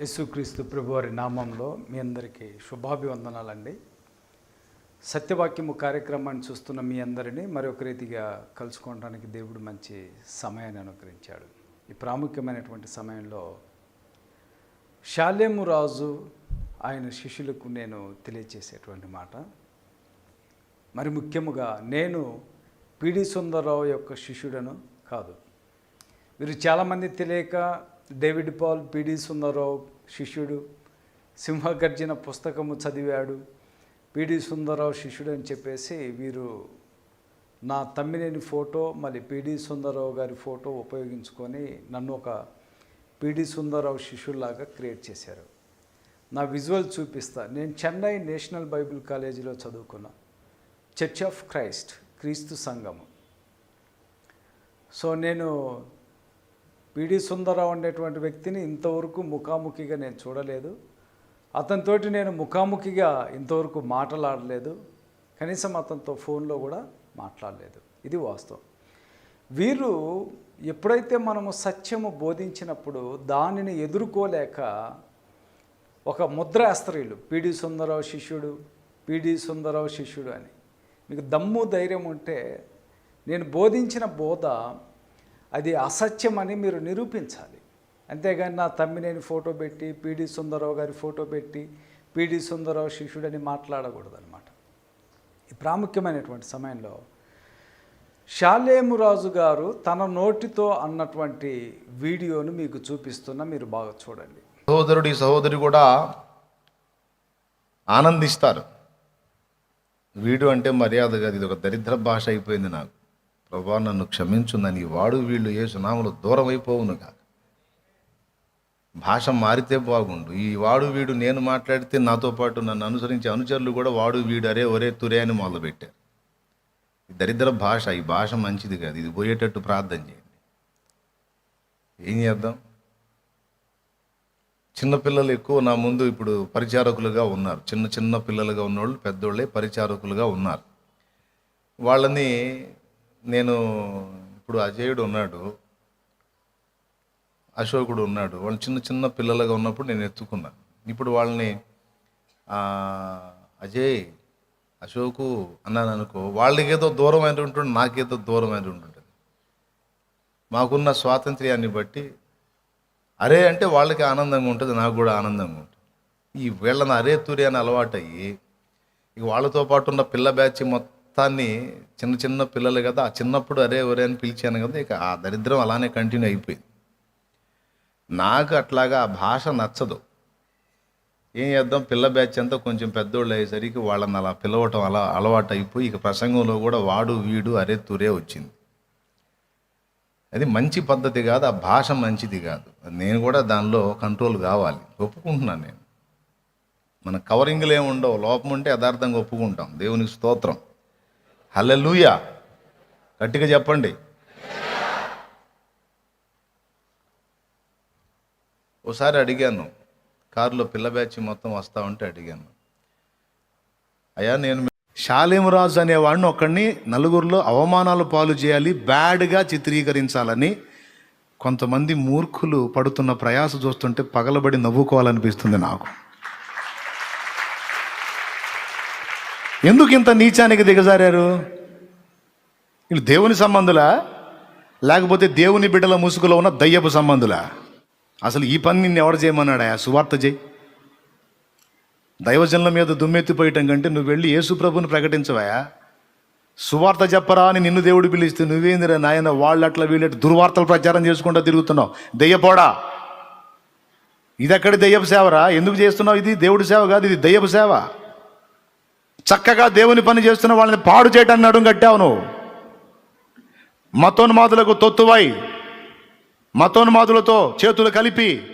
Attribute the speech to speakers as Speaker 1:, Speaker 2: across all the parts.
Speaker 1: యేసుక్రీస్తు ప్రభువారి నామంలో మీ అందరికీ శుభాభివందనాలండి. సత్యవాక్యము కార్యక్రమాన్ని చూస్తున్న మీ అందరినీ మరొక రీతిగా కలుసుకోవడానికి దేవుడు మంచి సమయాన్ని అనుగ్రహించాడు. ఈ ప్రాముఖ్యమైనటువంటి సమయంలో శాల్యము రాజు ఆయన శిష్యులకు నేను తెలియచేసేటువంటి మాట. మరి ముఖ్యముగా నేను పిడి సుందరరావు యొక్క శిష్యుడను కాదు. వీరు చాలామంది తెలియక డేవిడ్ పాల్ పిడి సుందరరావు శిష్యుడు సింహగర్జన పుస్తకము చదివాడు పిడి సుందరరావు శిష్యుడు అని చెప్పేసి వీరు నా తమ్మినేని ఫోటో మళ్ళీ పిడి సుందరరావు గారి ఫోటో ఉపయోగించుకొని నన్ను ఒక పిడి సుందరరావు శిష్యుల్లాగా క్రియేట్ చేశారు. నా విజువల్ చూపిస్తా. నేను చెన్నై నేషనల్ బైబిల్ కాలేజీలో చదువుకున్నా. చర్చ్ ఆఫ్ క్రైస్ట్ క్రీస్తు సంఘము. సో నేను పిడి సుందరరావు అనేటువంటి వ్యక్తిని ఇంతవరకు ముఖాముఖిగా నేను చూడలేదు. అతనితోటి నేను ముఖాముఖిగా ఇంతవరకు మాట్లాడలేదు. కనీసం అతనితో ఫోన్లో కూడా మాట్లాడలేదు. ఇది వాస్తవం. వీరు ఎప్పుడైతే మనము సత్యము బోధించినప్పుడు దానిని ఎదుర్కోలేక ఒక ముద్రాస్త్రీలు పిడి సుందరరావు శిష్యుడు పిడి సుందరరావు శిష్యుడు అని మీకు దమ్ము ధైర్యం ఉంటే నేను బోధించిన బోధ అది అసత్యమని మీరు నిరూపించాలి. అంతేగాని నా తమ్మినేని ఫోటో పెట్టి పీడి సుందరరావు గారి ఫోటో పెట్టి పీడి సుందరరావు శిష్యుడని మాట్లాడకూడదు అనమాట ఈ ప్రాముఖ్యమైనటువంటి సమయంలో షాలేమురాజు గారు తన నోటితో అన్నటువంటి వీడియోను మీకు చూపిస్తున్నా మీరు బాగా చూడండి.
Speaker 2: సహోదరుడి సహోదరి కూడా ఆనందిస్తారు. వీడు అంటే మర్యాద కాదు ఇది ఒక దరిద్ర భాష అయిపోయింది నాకు. ప్రభా నన్ను క్షమించుందని వాడు వీళ్ళు ఏ సునాములు దూరం అయిపోవును కాక భాష మారితే బాగుండు. ఈ వాడు వీడు నేను మాట్లాడితే నాతో పాటు నన్ను అనుసరించే అనుచరులు కూడా వాడు వీడు అరే ఒరే తురే అని మొదలుపెట్టారు. దరిద్ర భాష ఈ భాష మంచిది కాదు. ఇది పోయేటట్టు ప్రార్థన చేయండి. ఏం చేద్దాం? చిన్నపిల్లలు ఎక్కువ నా ముందు ఇప్పుడు పరిచారకులుగా ఉన్నారు. చిన్న చిన్న పిల్లలుగా ఉన్నోళ్ళు పెద్దోళ్ళే పరిచారకులుగా ఉన్నారు. వాళ్ళని నేను ఇప్పుడు అజయుడు ఉన్నాడు అశోకుడు ఉన్నాడు. వాళ్ళు చిన్న చిన్న పిల్లలుగా ఉన్నప్పుడు నేను ఎత్తుకున్నాను ఇప్పుడు వాళ్ళని అజయ్ అశోకు అన్నాను అనుకో వాళ్ళకేదో దూరమైన ఉంటుంది నాకేదో దూరమైన ఉంటుంది. మాకున్న స్వాతంత్ర్యాన్ని బట్టి అరే అంటే వాళ్ళకి ఆనందంగా ఉంటుంది నాకు కూడా ఆనందంగా ఉంటుంది. ఈ వీళ్ళని అరే తూరి అని అలవాటు అయ్యి ఇక వాళ్ళతో పాటు ఉన్న పిల్ల బ్యాచ్ మొత్తం మొత్తాన్ని చిన్న చిన్న పిల్లలు కదా ఆ చిన్నప్పుడు అరే ఒరే అని పిలిచాను కదా ఇక ఆ దరిద్రం అలానే కంటిన్యూ అయిపోయింది. నాకు అట్లాగా ఆ భాష నచ్చదు. ఏం చేద్దాం పిల్ల బ్యాచ్ అంతా కొంచెం పెద్దోళ్ళు అయ్యేసరికి వాళ్ళని అలా పిలవటం అలా అలవాటు అయిపోయి ఇక ప్రసంగంలో కూడా వాడు వీడు అరే తురే వచ్చింది. అది మంచి పద్ధతి కాదు ఆ భాష మంచిది కాదు. నేను కూడా దానిలో కంట్రోల్ కావాలి. ఒప్పుకుంటున్నాను నేను. మన కవరింగ్లు ఏమి ఉండవు. లోపం ఉంటే యథార్థంగా ఒప్పుకుంటాం. దేవునికి స్తోత్రం. హల్లెలూయా. గట్టిగా చెప్పండి. ఓసారి అడిగాను. కారులో పిల్ల బ్యాచ్ మొత్తం వస్తా ఉంటే అడిగాను. అయ్యా నేను షాలేమరాజు అనేవాడిని ఒకడిని నలుగురిలో అవమానాలు పాలు చేయాలి బ్యాడ్గా చిత్రీకరించాలని కొంతమంది మూర్ఖులు పడుతున్న ప్రయాస చూస్తుంటే పగలబడి నవ్వుకోవాలనిపిస్తుంది నాకు. ఎందుకు ఇంత నీచానికి దిగజారారు? వీళ్ళు దేవుని సంబంధులా? లేకపోతే దేవుని బిడ్డల ముసుగులో ఉన్న దయ్యపు సంబంధులా? అసలు ఈ పని నిన్ను ఎవరు చేయమన్నాడా సువార్త చేయి. దైవజనుల మీద దుమ్మెత్తిపోయటం కంటే నువ్వు వెళ్ళి యేసు ప్రభుని ప్రకటించవా సువార్త చెప్పరా అని నిన్ను దేవుడు పిలిస్తే నువ్వేందిరా నాయన వాళ్ళు అట్లా వీళ్ళట్టు దుర్వార్తలు ప్రచారం చేసుకుంటూ తిరుగుతున్నావు? దెయ్యపోడా? ఇది అక్కడ దెయ్యపు సేవరా? ఎందుకు చేస్తున్నావు ఇది? దేవుడి సేవ కాదు ఇది దెయ్యపు సేవ. చక్కగా దేవుని పని చేస్తున్న వాళ్ళని పాడు చేయటాన్ని నడుం కట్టావు నువ్వు. మతోన్మాదులకు తొత్తువై మతోన్మాదులతో చేతులు కలిపి.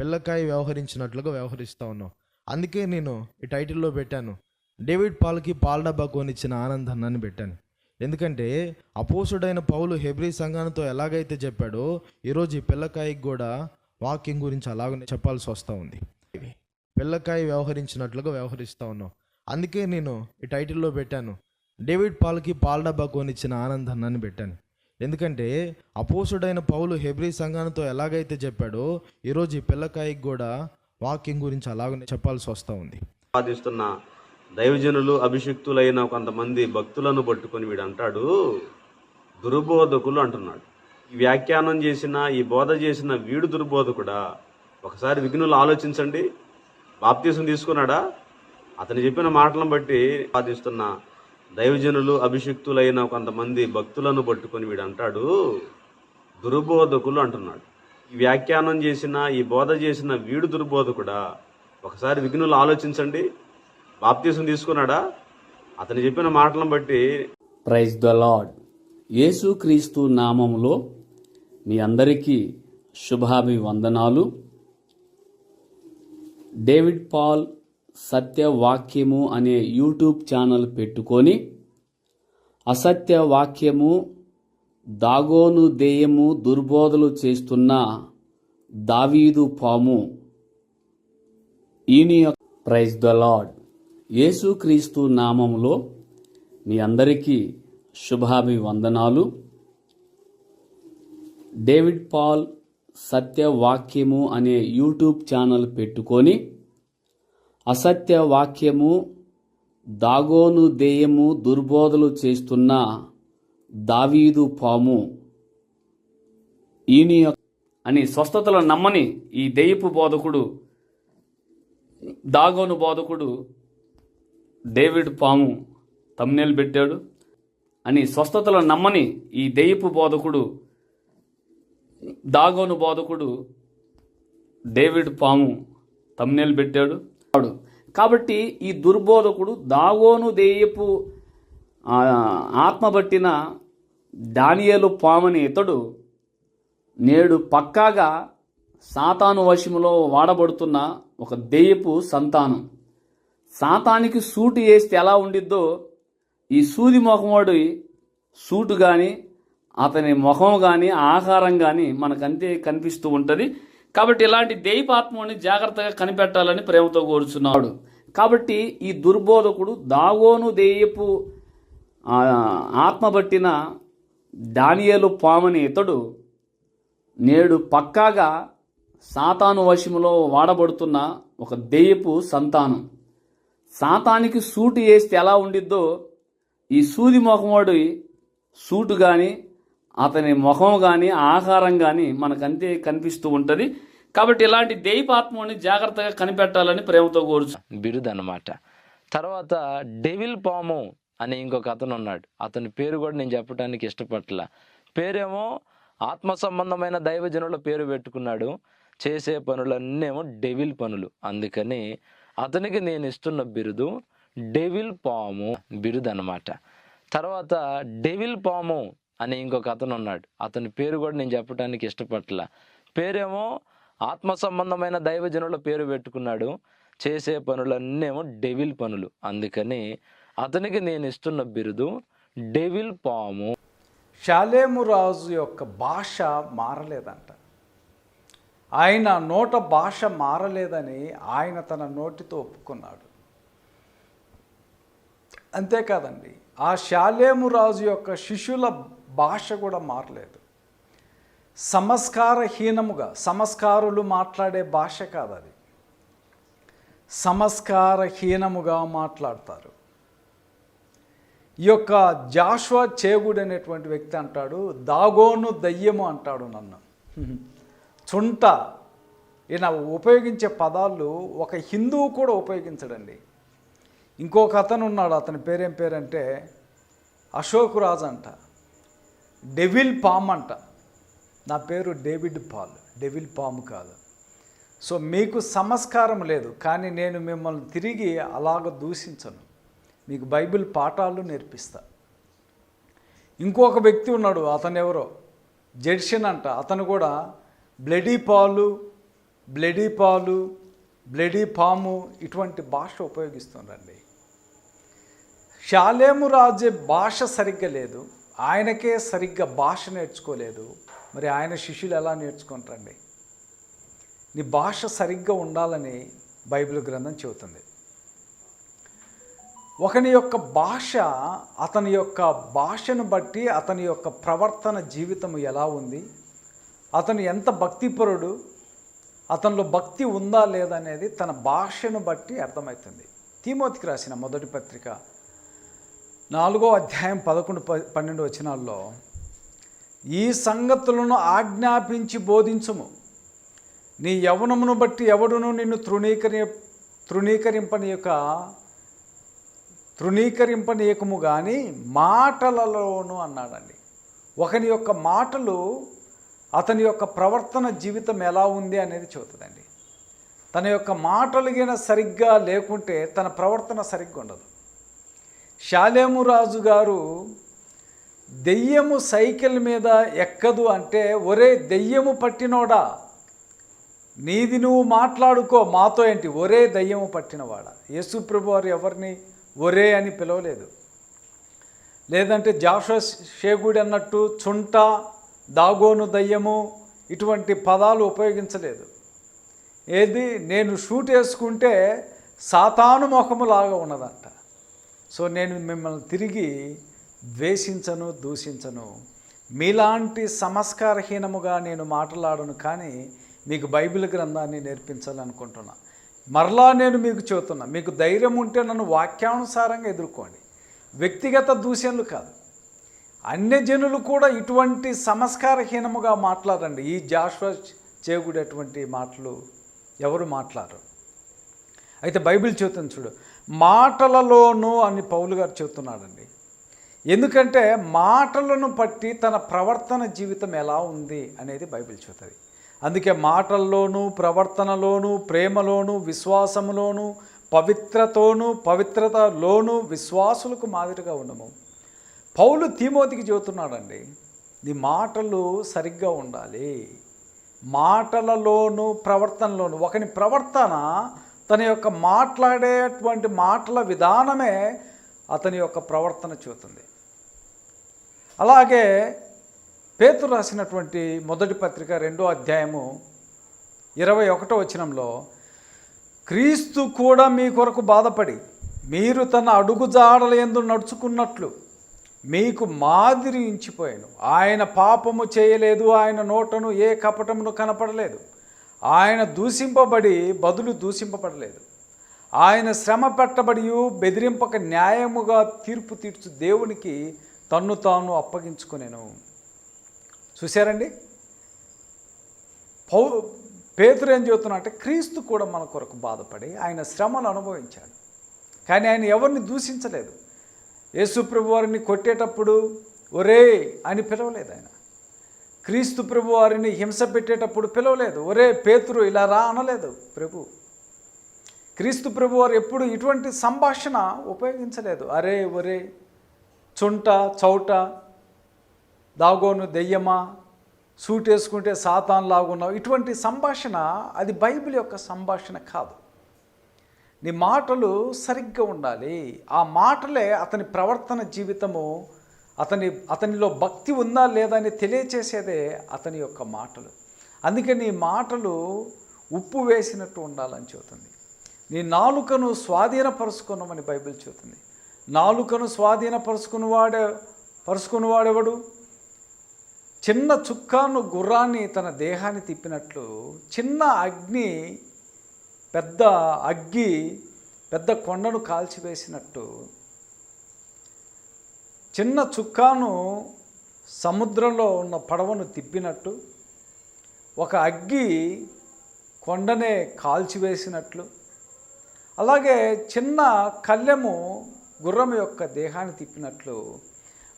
Speaker 3: పిల్లకాయ వ్యవహరించినట్లుగా వ్యవహరిస్తా ఉన్నావు. అందుకే నేను ఈ టైటిల్లో పెట్టాను. డేవిడ్ పాల్కి పాల డబ్బా కొనిచ్చిన ఆనందాన్ని పెట్టాను. ఎందుకంటే అపోసుడైన పౌలు హెబ్రీ సంఘాలతో ఎలాగైతే చెప్పాడో ఈరోజు ఈ పిల్లకాయకి కూడా వాక్యం గురించి అలాగనే చెప్పాల్సి వస్తూ ఉంది. పిల్లకాయ వ్యవహరించినట్లుగా వ్యవహరిస్తూ ఉన్నావు. అందుకే నేను ఈ టైటిల్లో పెట్టాను. డేవిడ్ పాల్కి పాల డబ్బా కొనిచ్చిన ఆనందాన్ని పెట్టాను. ఎందుకంటే అపోసుడైన పౌలు హెబ్రీ సంఘానితో ఎలాగైతే చెప్పాడో ఈరోజు ఈ పిల్లకాయకి కూడా వాక్యం గురించి అలాగనే చెప్పాల్సి వస్తూ ఉంది.
Speaker 4: సాధిస్తున్న దైవజనులు అభిషిక్తులైన కొంతమంది భక్తులను పట్టుకొని వీడు అంటాడు దుర్బోధకులు అంటున్నాడు. ఈ వ్యాఖ్యానం చేసిన ఈ బోధ చేసిన వీడు దుర్బోధకుడా? ఒకసారి విఘ్నులు ఆలోచించండి. బాప్తీసం తీసుకున్నాడా? అతను చెప్పిన మాటలను బట్టి ఆరాధిస్తున్న దైవజనులు అభిషిక్తులైన కొంతమంది భక్తులను పట్టుకొని వీడు అంటాడు దుర్బోధకులు అంటున్నాడు. ఈ వ్యాఖ్యానం చేసిన ఈ బోధ చేసిన వీడు దుర్బోధకుడా? ఒకసారి విఘ్నులు ఆలోచించండి. బాప్తీసం తీసుకున్నాడా? అతను చెప్పిన మాటలను బట్టి
Speaker 5: ప్రైజ్ ద లాడ్ యేసుక్రీస్తు నామంలో మీ అందరికీ శుభాభివందనాలు. డేవిడ్ పాల్ సత్యవాక్యము అనే యూట్యూబ్ ఛానల్ పెట్టుకొని అసత్య వాక్యము దాగోను దేయము దుర్బోధలు చేస్తున్న దావీదు పాము. ఈని ప్రైజ్ ద లాడ్ యేసుక్రీస్తు నామములో మీ అందరికీ శుభాభివందనాలు. డేవిడ్ పాల్ సత్యవాక్యము అనే యూట్యూబ్ ఛానల్ పెట్టుకొని అసత్య వాక్యము దాగోను దేయము దుర్బోధలు చేస్తున్న దావీదు పాము. ఈయన అని స్వస్థతలు నమ్మని ఈ దెయ్యపు బోధకుడు దాగోను బోధకుడు డేవిడ్ పాము తమ్నేలు పెట్టాడు. అని స్వస్థతలు నమ్మని ఈ దెయ్యపు బోధకుడు దాగోను బోధకుడు డేవిడ్ పాము తమ్నేలు పెట్టాడు వాడు. కాబట్టి ఈ దుర్బోధకుడు దాగోను దేయపు ఆత్మ పట్టిన దానియేలు పామని ఇతడు నేడు పక్కాగా సాతాను వశములో వాడబడుతున్న ఒక దెయ్యపు సంతానం సాతానికి సూటు వేస్తే ఎలా ఉండిద్దో ఈ సూది ముఖముడి సూటు కానీ అతని ముఖం కానీ ఆహారం కానీ మనకంతే కనిపిస్తూ ఉంటుంది. కాబట్టి ఇలాంటి దైవాత్మని జాగ్రత్తగా కనిపెట్టాలని ప్రేమతో కోరుచున్నాడు. కాబట్టి ఈ దుర్బోధకుడు దాగోను దేయపు ఆత్మ పట్టిన దానియేలు పామని ఇతడు నేడు పక్కాగా సాతాను వశములో వాడబడుతున్న ఒక దెయ్యపు సంతానం. సాతానికి సూటు వేస్తే ఎలా ఉండిద్దో ఈ సూది ముఖముడి సూటు కానీ అతని ముఖం కానీ ఆహారం కానీ మనకంతే కనిపిస్తూ ఉంటుంది. కాబట్టి ఇలాంటి దైవాత్మని జాగ్రత్తగా కనిపెట్టాలని ప్రేమతో కోరుచు.
Speaker 6: బిరుదు అనమాట తర్వాత డెవిల్ పాము అని ఇంకొక అతను ఉన్నాడు అతని పేరు కూడా నేను చెప్పడానికి ఇష్టపట్ల పేరేమో ఆత్మ సంబంధమైన దైవజనుల పేరు పెట్టుకున్నాడు. చేసే పనులన్నేమో డెవిల్ పనులు. అందుకని అతనికి నేను ఇస్తున్న బిరుదు డెవిల్ పాము బిరుదు అనమాట తర్వాత డెవిల్ పాము అని ఇంకొక అతను ఉన్నాడు అతని పేరు కూడా నేను చెప్పడానికి ఇష్టపట్ల పేరేమో ఆత్మ సంబంధమైన దైవజనుల పేరు పెట్టుకున్నాడు. చేసే పనులన్నేమో డెవిల్ పనులు. అందుకని అతనికి నేను ఇస్తున్న బిరుదు డెవిల్ పాము.
Speaker 1: షాలేము రాజు యొక్క భాష మారలేదంట. ఆయన నోట భాష మారలేదని ఆయన తన నోటితో ఒప్పుకున్నాడు. అంతేకాదండి ఆ శాలేము రాజు యొక్క శిష్యుల భాష కూడా మారలేదు. సంస్కారహీనముగా సంస్కారులు మాట్లాడే భాష కాదు అది సంస్కారహీనముగా మాట్లాడతారు. ఈ యొక్క జాషువా చేగుడు అనేటువంటి వ్యక్తి అంటాడు దాగోను దయ్యము అంటాడు నన్ను. చుంట ఈయన ఉపయోగించే పదాలు ఒక హిందువు కూడా ఉపయోగించడండి. ఇంకొక అతను ఉన్నాడు అతని పేరేం పేరంటే అశోక్ రాజ్ అంట. డెవిల్ పామ్ అంట. నా పేరు డేవిడ్ పాల్. డెవిల్ పాము కాదు. సో మీకు సంస్కారం లేదు కానీ నేను మిమ్మల్ని తిరిగి అలాగ దూషించను. మీకు బైబిల్ పాఠాలు నేర్పిస్తా. ఇంకొక వ్యక్తి ఉన్నాడు అతను ఎవరో జెడ్షన్ అంట. అతను కూడా బ్లడీ పాలు బ్లడీ పాలు బ్లడీ పాము ఇటువంటి భాష ఉపయోగిస్తుండండి. షాలేము రాజే భాష సరిగ్గా లేదు. ఆయనకే సరిగ్గా భాష నేర్చుకోలేదు. మరి ఆయన శిష్యులు ఎలా నేర్చుకుంటారండి నీ భాష సరిగ్గా ఉండాలని బైబిల్ గ్రంథం చెబుతుంది. ఒకని యొక్క భాష అతని యొక్క భాషను బట్టి అతని యొక్క ప్రవర్తన జీవితం ఎలా ఉంది? అతను ఎంత భక్తిపరుడు? అతనిలో భక్తి ఉందా లేదా అనేది తన భాషను బట్టి అర్థమవుతుంది. తిమోతికి రాసిన మొదటి పత్రిక నాలుగో అధ్యాయం పదకొండు ప- పన్నెండు వచనాల్లో ఈ సంగతులను ఆజ్ఞాపించి బోధించము. నీ యవనమును బట్టి ఎవడును నిన్ను తృణీకరి తృణీకరింపని యొక్క తృణీకరింపనీయకము కానీ మాటలలోను అన్నాడండి. ఒకని యొక్క మాటలు అతని యొక్క ప్రవర్తన జీవితం ఎలా ఉంది అనేది చెబుతుందండి. తన యొక్క మాటలు సరిగ్గా లేకుంటే తన ప్రవర్తన సరిగ్గా ఉండదు శాలేమురాజు గారు దెయ్యము సైకిల్ మీద ఎక్కదు అంటే ఒరే దెయ్యము పట్టినోడా? నీది నువ్వు మాట్లాడుకో మాతో ఏంటి? ఒరే దయ్యము పట్టినవాడ? యేసుప్రభు వారు ఎవరిని ఒరే అని పిలవలేదు. లేదంటే జాషో షేగుడి అన్నట్టు చుంట దాగోను దయ్యము ఇటువంటి పదాలు ఉపయోగించలేదు. ఏది? నేను షూట్ వేసుకుంటే సాతాను ముఖములాగా ఉన్నదంట. సో నేను మిమ్మల్ని తిరిగి ద్వేషించను దూషించను. మీలాంటి సంస్కారహీనముగా నేను మాట్లాడను కానీ మీకు బైబిల్ గ్రంథాన్ని నేర్పించాలనుకుంటున్నా. మరలా నేను మీకు చెబుతున్నా మీకు ధైర్యం ఉంటే నన్ను వాక్యానుసారంగా ఎదుర్కోండి. వ్యక్తిగత దూషణలు కాదు. అన్యజనులు కూడా ఇటువంటి సంస్కారహీనముగా మాట్లాడండి. ఈ జాషువా చేకూడేటువంటి మాటలు ఎవరు మాట్లాడరు. అయితే బైబిల్ చెబుతుంది చూడు మాటలలోనూ అని పౌలు గారు చెబుతున్నాడండి. ఎందుకంటే మాటలను బట్టి తన ప్రవర్తన జీవితం ఎలా ఉంది అనేది బైబిల్ చెబుతుంది. అందుకే మాటల్లోనూ ప్రవర్తనలోనూ ప్రేమలోనూ విశ్వాసములోనూ పవిత్రతోనూ పవిత్రతలోనూ విశ్వాసులకు మాదిరిగా ఉండము పౌలు తీమోతికి చెబుతున్నాడండి నీ మాటలు సరిగ్గా ఉండాలి. మాటలలోనూ ప్రవర్తనలోనూ ఒకని ప్రవర్తన తన యొక్క మాట్లాడేటువంటి మాటల విధానమే అతని యొక్క ప్రవర్తన చూతుంది అలాగే పేతురు రాసినటువంటి మొదటి పత్రిక రెండో అధ్యాయము ఇరవై ఒకటో వచనంలో క్రీస్తు కూడా మీ కొరకు బాధపడి మీరు తన అడుగుజాడల ఎందు నడుచుకున్నట్లు మీకు మాదిరి ఇంచిపోయాను. ఆయన పాపము చేయలేదు ఆయన నోటను ఏ కపటమును కనపడలేదు. ఆయన దూషింపబడి బదులు దూషింపబడలేదు. ఆయన శ్రమ పెట్టబడి బెదిరింపక న్యాయముగా తీర్పు తీర్చు దేవునికి తన్ను తాను అప్పగించుకునేను. చూశారండి? పౌ పేతురు ఏం చెబుతున్నా అంటే క్రీస్తు కూడా మన కొరకు బాధపడి ఆయన శ్రమను అనుభవించాడు. కానీ ఆయన ఎవరిని దూషించలేదు. యేసుప్రభు వారిని కొట్టేటప్పుడు ఒరే అని పిలవలేదు ఆయన. క్రీస్తు ప్రభు వారిని హింస పెట్టేటప్పుడు పిలవలేదు. ఒరే పేతురు ఇలా రా అనలేదు ప్రభు. క్రీస్తు ప్రభు వారు ఎప్పుడు ఇటువంటి సంభాషణ ఉపయోగించలేదు. అరే ఒరే చుంట చౌట దాగోను దెయ్యమా సూట్ వేసుకుంటే సాతాన్ లాగున్నావు. ఇటువంటి సంభాషణ అది బైబిల్ యొక్క సంభాషణ కాదు. నీ మాటలు సరిగ్గా ఉండాలి. ఆ మాటలే అతని ప్రవర్తన జీవితము అతని అతనిలో భక్తి ఉందా లేదా అని తెలియచేసేదే అతని యొక్క మాటలు. అందుకే నీ మాటలు ఉప్పు వేసినట్టు ఉండాలని చెబుతుంది. నీ నాలుకను స్వాధీనపరుచుకున్నామని బైబిల్ చెబుతుంది. నాలుకను స్వాధీనపరుచుకునివాడే పరుచుకునివాడెవడు చిన్న చుక్కాను గుర్రాన్ని తన దేహాన్ని తిప్పినట్లు చిన్న అగ్ని పెద్ద అగ్గి పెద్ద కొండను కాల్చివేసినట్టు చిన్న చుక్కాను సముద్రంలో ఉన్న పడవను తిప్పినట్టు ఒక అగ్గి కొండనే కాల్చివేసినట్లు అలాగే చిన్న కళ్ళెము గుర్రం యొక్క దేహాన్ని తిప్పినట్లు.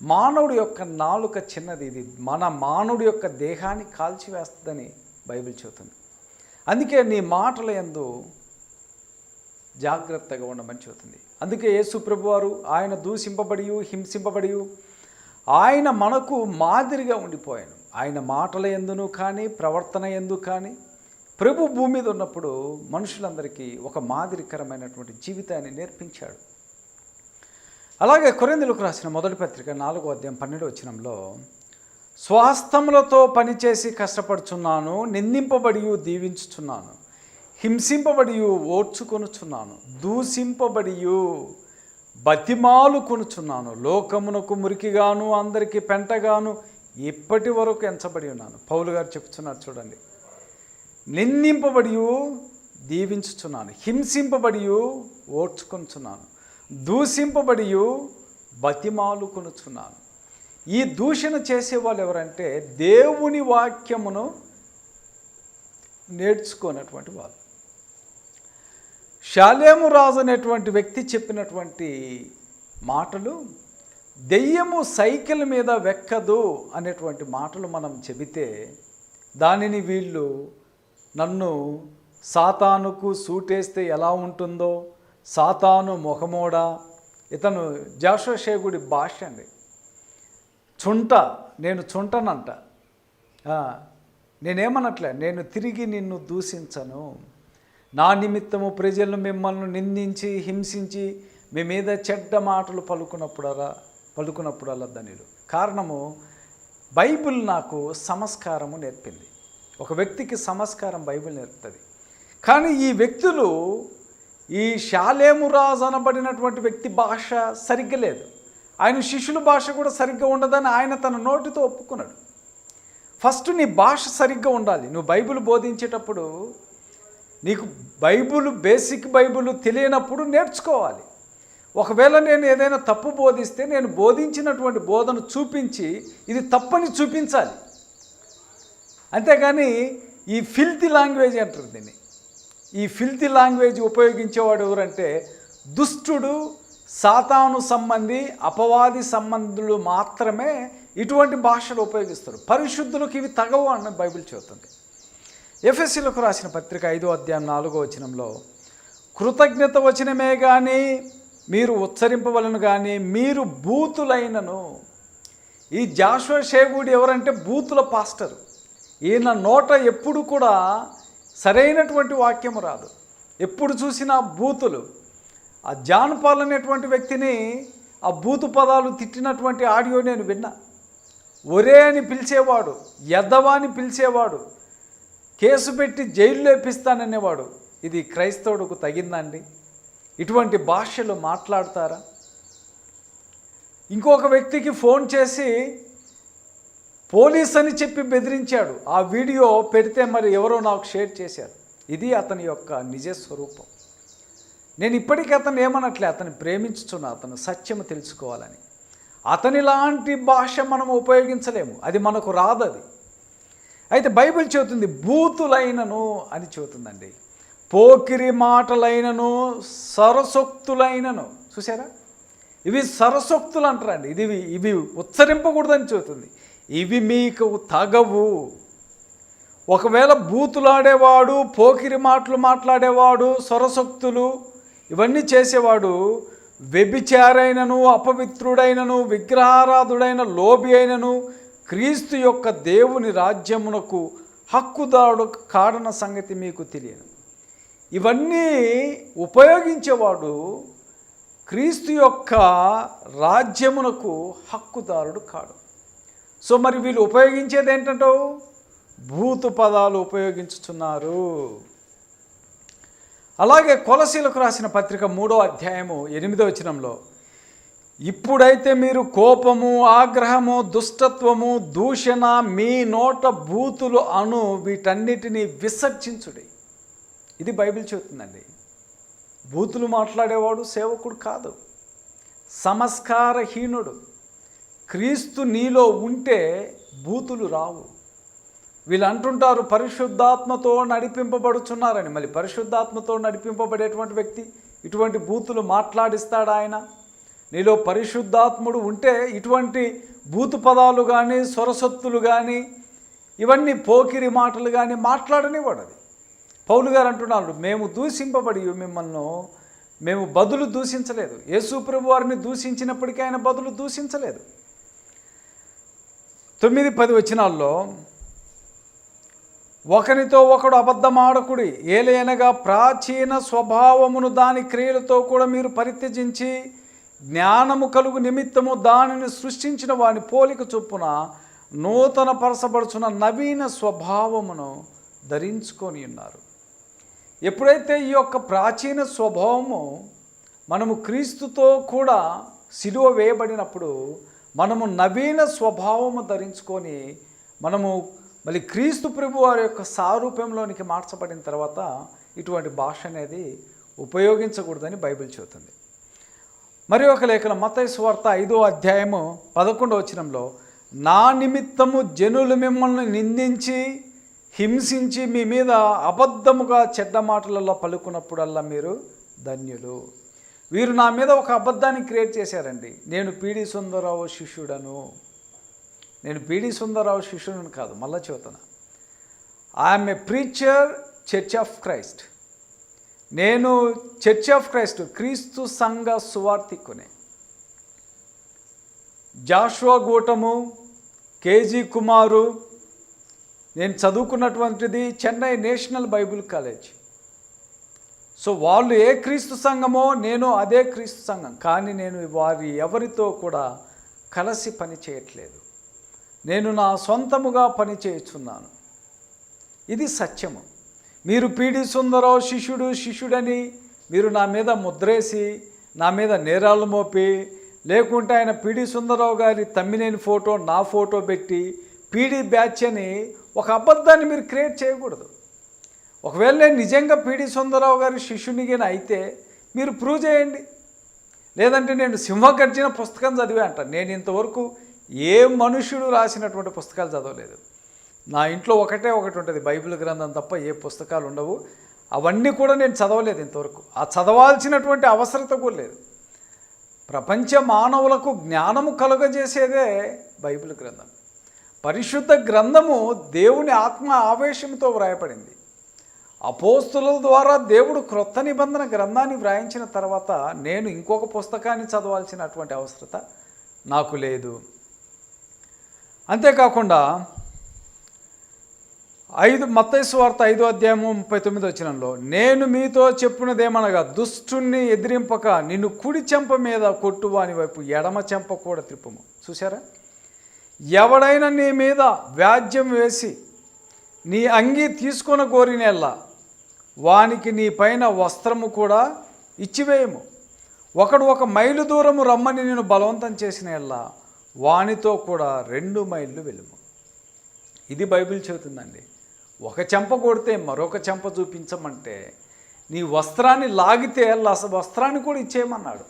Speaker 1: మానవుడి యొక్క నాలుక చిన్నది ఇది మన మానవుడి యొక్క దేహాన్ని కాల్చివేస్తుందని బైబిల్ చెబుతుంది. అందుకే నీ మాటల ఎందు జాగ్రత్తగా ఉండమని చెబుతుంది. అందుకే యేసుప్రభు వారు ఆయన దూషింపబడి హింసింపబడి ఆయన మనకు మాదిరిగా ఉండిపోయాను ఆయన మాటల ఎందును కానీ ప్రవర్తన ఎందు కానీ ప్రభు భూమి మీద ఉన్నప్పుడు మనుషులందరికీ ఒక మాదిరికరమైనటువంటి జీవితాన్ని నేర్పించాడు. అలాగే కొరిందులకు రాసిన మొదటి పత్రిక నాలుగో అధ్యాయం పన్నెండు వచ్చినంలో స్వాస్థములతో పనిచేసి కష్టపడుచున్నాను నిందింపబడి దీవించుచున్నాను. హింసింపబడి ఓడ్చుకొనుచున్నాను దూషింపబడి బతిమాలు కొనుచున్నాను లోకమునకు మురికిగాను అందరికీ పెంటగాను ఇప్పటి వరకు ఎంచబడి ఉన్నాను. పౌలు గారు చెప్తున్నారు చూడండి. నిందింపబడి దీవించుచున్నాను హింసింపబడి ఓడ్చుకొనుచున్నాను దూషింపబడి బతిమాలు కొనుచున్నాను. ఈ దూషణ చేసేవాళ్ళు ఎవరంటే దేవుని వాక్యమును నేర్చుకున్నటువంటి వాళ్ళు. శాలేము రాజు అనేటువంటి వ్యక్తి చెప్పినటువంటి మాటలు దెయ్యము సైకిల్ మీద వెక్కదు అనేటువంటి మాటలు మనం చెబితే దానిని వీళ్ళు నన్ను సాతానుకు సూటేస్తే ఎలా ఉంటుందో సాతాను మొహమోడా. ఇతను జాషోషేగుడి భాష అండి. చుంట నేను చుంటనంట. నేనేమనట్లే నేను తిరిగి నిన్ను దూషించను. నా నిమిత్తము ప్రజలను మిమ్మల్ని నిందించి హింసించి మీ మీద చెడ్డ మాటలు పలుకున్నప్పుడలా పలుకున్నప్పుడల్లా ధనిలు కారణము బైబిల్ నాకు సంస్కారము నేర్పింది. ఒక వ్యక్తికి సంస్కారం బైబిల్ నేర్పుతుంది. కానీ ఈ వ్యక్తులు ఈ శాలేమురాజు అనబడినటువంటి వ్యక్తి భాష సరిగ్గా లేదు. ఆయన శిష్యుల భాష కూడా సరిగ్గా ఉండదని ఆయన తన నోటితో ఒప్పుకున్నాడు. ఫస్ట్ నీ భాష సరిగ్గా ఉండాలి. నువ్వు బైబిల్ బోధించేటప్పుడు నీకు బైబుల్ బేసిక్ బైబుల్ తెలియనప్పుడు నేర్చుకోవాలి. ఒకవేళ నేను ఏదైనా తప్పు బోధిస్తే నేను బోధించినటువంటి బోధన చూపించి ఇది తప్పని చూపించాలి. అంతేగాని ఈ ఫిల్తీ లాంగ్వేజ్ అంటారు దీన్ని. ఈ ఫిల్తీ లాంగ్వేజ్ ఉపయోగించేవాడు ఎవరంటే దుష్టుడు సాతాను సంబంధి అపవాది సంబంధులు మాత్రమే ఇటువంటి భాషలు ఉపయోగిస్తారు. పరిశుద్ధులకు ఇవి తగవు అన్న బైబిల్ చెబుతుంది. ఎఫ్ఎస్సీలకు రాసిన పత్రిక ఐదో అధ్యాయం నాలుగో వచనంలో కృతజ్ఞత వచనమే కానీ మీరు ఉచ్చరింపవలను కానీ మీరు బూతులైనను ఈ జాషువా షేగుడి ఎవరంటే బూతుల పాస్టర్. ఈయన నోట ఎప్పుడు కూడా సరైనటువంటి వాక్యం రాదు. ఎప్పుడు చూసినా బూతులు ఆ జాన్ పాల్ అనేటువంటి వ్యక్తిని ఆ బూతు పదాలు తిట్టినటువంటి ఆడియో నేను విన్నా. ఒరే అని పిలిచేవాడు ఎద్దవా అని పిలిచేవాడు కేసు పెట్టి జైల్లో వేపిస్తాననేవాడు. ఇది క్రైస్తవుడికి తగిందండి. ఇటువంటి భాషలు మాట్లాడతారా? ఇంకొక వ్యక్తికి ఫోన్ చేసి పోలీస్ అని చెప్పి బెదిరించాడు. ఆ వీడియో పెడితే మరి ఎవరో నాకు షేర్ చేశారు. ఇది అతని యొక్క నిజ స్వరూపం. నేను ఇప్పటికీ అతను ఏమనట్లే అతను ప్రేమించుతున్నా అతను సత్యము తెలుసుకోవాలని. అతనిలాంటి భాష మనం ఉపయోగించలేము. అది మనకు రాదది. అయితే బైబిల్ చెబుతుంది బూతులైనను అని చెబుతుందండి. పోకిరి మాటలైనను సరసొక్తులైనను. చూసారా ఇవి సరసొక్తులు అంటారండి. ఇది ఇవి ఉచ్చరింపకూడదని చెబుతుంది. ఇవి మీకు తగవు. ఒకవేళ బూతులాడేవాడు పోకిరి మాటలు మాట్లాడేవాడు సొరసొక్తులు ఇవన్నీ చేసేవాడు వ్యభిచారైనను అపవిత్రుడైనను విగ్రహారాధుడైన లోబి అయినను క్రీస్తు యొక్క దేవుని రాజ్యమునకు హక్కుదారుడు కారణ సంగతి మీకు తెలియను ఇవన్నీ ఉపయోగించేవాడు క్రీస్తు యొక్క రాజ్యమునకు హక్కుదారుడు కాడు. సో మరి వీళ్ళు ఉపయోగించేది ఏంటంటావు? భూతు పదాలు ఉపయోగించుతున్నారు అలాగే కొలసీలకు రాసిన పత్రిక మూడో అధ్యాయము ఎనిమిదో వచనంలో ఇప్పుడైతే మీరు కోపము ఆగ్రహము దుష్టత్వము దూషణ మీ నోట బూతులు అను వీటన్నిటినీ విసర్జించుడి. ఇది బైబిల్ చెబుతుందండి. బూతులు మాట్లాడేవాడు సేవకుడు కాదు. సంస్కారహీనుడు క్రీస్తు నీలో ఉంటే బూతులు రావు. వీళ్ళు అంటుంటారు పరిశుద్ధాత్మతో నడిపింపబడుచున్నారని. మళ్ళీ పరిశుద్ధాత్మతో నడిపింపబడేటువంటి వ్యక్తి ఇటువంటి బూతులు మాట్లాడిస్తాడు ఆయన? నీలో పరిశుద్ధాత్ముడు ఉంటే ఇటువంటి భూతుపదాలు కానీ స్వరసొత్తులు కానీ ఇవన్నీ పోకిరి మాటలు కానీ మాట్లాడనివాడు అది. పౌలు గారు అంటున్నారు మేము దూషింపబడి మిమ్మల్ని మేము బదులు దూషించలేదు. యేసుప్రభు వారిని దూషించినప్పటికీ ఆయన బదులు దూషించలేదు. తొమ్మిది పది వచనాల్లో ఒకరితో ఒకడు అబద్ధమాడకుడి ఏలైనగా ప్రాచీన స్వభావమును దాని క్రియలతో కూడా మీరు పరిత్యజించి జ్ఞానము కలుగు నిమిత్తము దానిని సృష్టించిన వాని పోలిక చొప్పున నూతన పరచబడుచున్న నవీన స్వభావమును ధరించుకొని ఉన్నారు. ఎప్పుడైతే ఈ యొక్క ప్రాచీన స్వభావము మనము క్రీస్తుతో కూడా సిలువ వేయబడినప్పుడు మనము నవీన స్వభావము ధరించుకొని మనము మళ్ళీ క్రీస్తు ప్రభు వారి యొక్క సారూప్యంలోనికి మార్చబడిన తర్వాత ఇటువంటి భాష అనేది ఉపయోగించకూడదని బైబిల్ చెబుతుంది. మరి ఒక లేఖనం మత్తయి ఐదో అధ్యాయము పదకొండవ వచనంలో నా నిమిత్తము జనులు మిమ్మల్ని నిందించి హింసించి మీ మీద అబద్ధముగా చెడ్డ మాటలలో పలుకున్నప్పుడల్లా మీరు ధన్యులు. వీరు నా మీద ఒక అబద్ధాన్ని క్రియేట్ చేశారండి. నేను పీడి సుందరరావు శిష్యుడను. నేను పీడి సుందరరావు శిష్యుడను కాదు మళ్ళా చెబుతాను I'm a preacher Church of Christ. నేను చర్చ్ ఆఫ్ క్రైస్ట్ క్రీస్తు సంఘ సువార్థికునే. జాషువా గూటము కేజీ కుమారు నేను చదువుకున్నటువంటిది Chennai National Bible College. So వాళ్ళు ఏ క్రీస్తు సంఘమో నేను అదే క్రీస్తు సంఘం కానీ నేను వారి ఎవరితో కూడా కలిసి పని చేయట్లేదు. నేను నా సొంతముగా పని ఇది సత్యము. మీరు పీడి సుందరరావు శిష్యుడు శిష్యుడని మీరు నా మీద ముద్రేసి నా మీద నేరాలు మోపి లేకుంటే ఆయన పీడి సుందరరావు గారి తమ్మినేని ఫోటో నా ఫోటో పెట్టి పీడి బ్యాచ్ అని ఒక అబద్ధాన్ని మీరు క్రియేట్ చేయకూడదు. ఒకవేళ నేను నిజంగా పీడి సుందరరావు గారి శిష్యునిగా అయితే మీరు ప్రూవ్ చేయండి. లేదంటే నేను సింహగర్జన పుస్తకం చదివే అంట. నేను ఇంతవరకు ఏ మనుషుడు రాసినటువంటి పుస్తకాలు చదవలేదు. నా ఇంట్లో ఒకటే ఒకటి ఉంటుంది. బైబిల్ గ్రంథం తప్ప ఏ పుస్తకాలు ఉండవు. అవన్నీ కూడా నేను చదవలేదు ఇంతవరకు. ఆ చదవాల్సినటువంటి అవసరత కూడా లేదు. ప్రపంచ మానవులకు జ్ఞానము కలుగజేసేదే బైబిల్ గ్రంథం. పరిశుద్ధ గ్రంథము దేవుని ఆత్మ ఆవేశంతో వ్రాయబడింది. అపోస్తుల ద్వారా దేవుడు క్రొత్త నిబంధన గ్రంథాన్ని వ్రాయించిన తర్వాత నేను ఇంకొక పుస్తకాన్ని చదవాల్సినటువంటి అవసరత నాకు లేదు. అంతేకాకుండా ఐదు మత్తైసు వార్త ఐదో అధ్యాయము ముప్పై తొమ్మిది వచ్చినంలో నేను మీతో చెప్పినదేమనగా దుష్టుణ్ణి ఎదిరింపక నిన్ను కుడి చెంప మీద కొట్టు వాని వైపు ఎడమ చెంప కూడా త్రిప్పము. చూసారా ఎవడైనా నీ మీద వ్యాజ్యం వేసి నీ అంగీ తీసుకొన కోరినెల్లా వానికి నీ పైన వస్త్రము కూడా ఇచ్చివేయము. ఒకడు ఒక మైలు దూరము రమ్మని నేను బలవంతం చేసిన ఎల్లా వానితో కూడా రెండు మైళ్ళు వెళ్ళము. ఇది బైబిల్ చెబుతుందండి. ఒక చెంప కొడితే మరొక చెంప చూపించమంటే నీ వస్త్రాన్ని లాగితే లస వస్త్రాన్ని కూడా ఇచ్చేయమన్నాడు.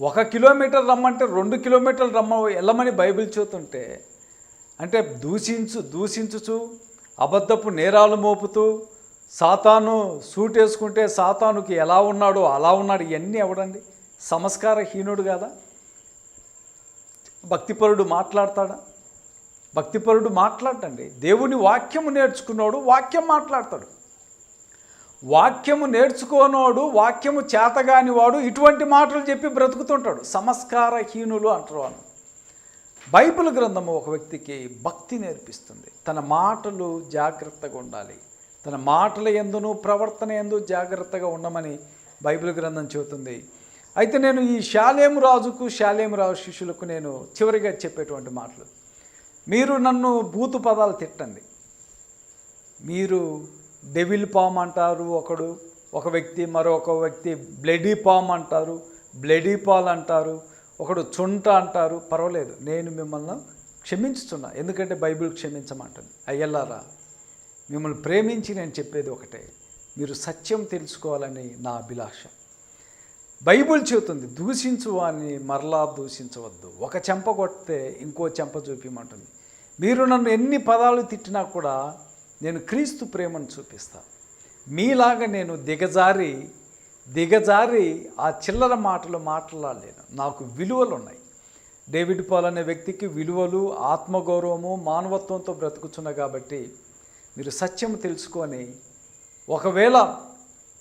Speaker 1: ఒక కిలోమీటర్ రమ్మంటే రెండు కిలోమీటర్లు రమ్మ వెళ్ళమని బైబిల్ చూతుంటే అంటే దూషించు దూషించుచు అబద్ధపు నేరాలు మోపుతూ సాతాను సూట్ వేసుకుంటే సాతానుకి ఎలా ఉన్నాడో అలా ఉన్నాడు ఇవన్నీ ఎవడండి? సంస్కారహీనుడు కదా. భక్తిపరుడు మాట్లాడతాడా? భక్తిపరుడు మాట్లాడండి దేవుని వాక్యము నేర్చుకున్నాడు వాక్యం మాట్లాడతాడు. వాక్యము నేర్చుకోనోడు వాక్యము చేతగాని వాడు ఇటువంటి మాటలు చెప్పి బ్రతుకుతుంటాడు. సంస్కారహీనులు అంటారు వాళ్ళు బైబిల్ గ్రంథము ఒక వ్యక్తికి భక్తి నేర్పిస్తుంది. తన మాటలు జాగ్రత్తగా ఉండాలి. తన మాటల ఎందును ప్రవర్తన ఎందు జాగ్రత్తగా ఉండమని బైబిల్ గ్రంథం చెబుతుంది. అయితే నేను ఈ శాలేము రాజుకు శాలేము రాజు శిష్యులకు నేను చివరిగా చెప్పేటువంటి మాటలు. మీరు నన్ను బూతు పదాలు తిట్టండి. మీరు డెవిల్ పామ్ అంటారు ఒకడు ఒక వ్యక్తి మరొక వ్యక్తి బ్లడీ పామ్ అంటారు బ్లడీ పాల్ అంటారు ఒకడు చుంట అంటారు. పర్వాలేదు నేను మిమ్మల్ని క్షమించుతున్నా. ఎందుకంటే బైబిల్ క్షమించమంటుంది. అయ్యల్లారా మిమ్మల్ని ప్రేమించి నేను చెప్పేది ఒకటే. మీరు సత్యం తెలుసుకోవాలని నా అభిలాష. బైబిల్ చెబుతుంది దూషించు అని మరలా దూషించవద్దు. ఒక చెంప కొడితే ఇంకో చెంప చూపించమంటుంది మీరు నన్ను ఎన్ని పదాలు తిట్టినా కూడా నేను క్రీస్తు ప్రేమను చూపిస్తాను మీలాగా నేను దిగజారి దిగజారి ఆ చిల్లర మాటలు మాట్లాడలేను. నాకు విలువలు ఉన్నాయి డేవిడ్ పాల్ అనే వ్యక్తికి విలువలు ఆత్మగౌరవము మానవత్వంతో బ్రతుకుతున్నా కాబట్టి మీరు సత్యం తెలుసుకొని ఒకవేళ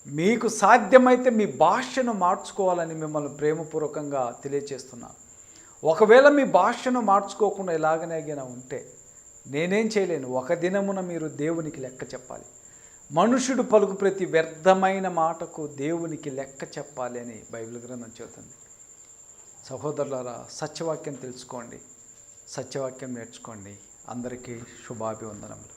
Speaker 1: మీకు సాధ్యమైతే మీ భాషను మార్చుకోవాలని మిమ్మల్ని ప్రేమపూర్వకంగా తెలియచేస్తున్నాను ఒకవేళ మీ భాషను మార్చుకోకుండా ఇలాగనేగినా ఉంటే నేనేం చేయలేను. ఒక దినమున మీరు దేవునికి లెక్క చెప్పాలి. మనుషుడు పలుకు ప్రతి వ్యర్థమైన మాటకు దేవునికి లెక్క చెప్పాలి అని బైబిల్ గ్రంథం చెబుతుంది. సహోదరులారా సత్యవాక్యం తెలుసుకోండి. సత్యవాక్యం నేర్చుకోండి. అందరికీ శుభాభివందనములు.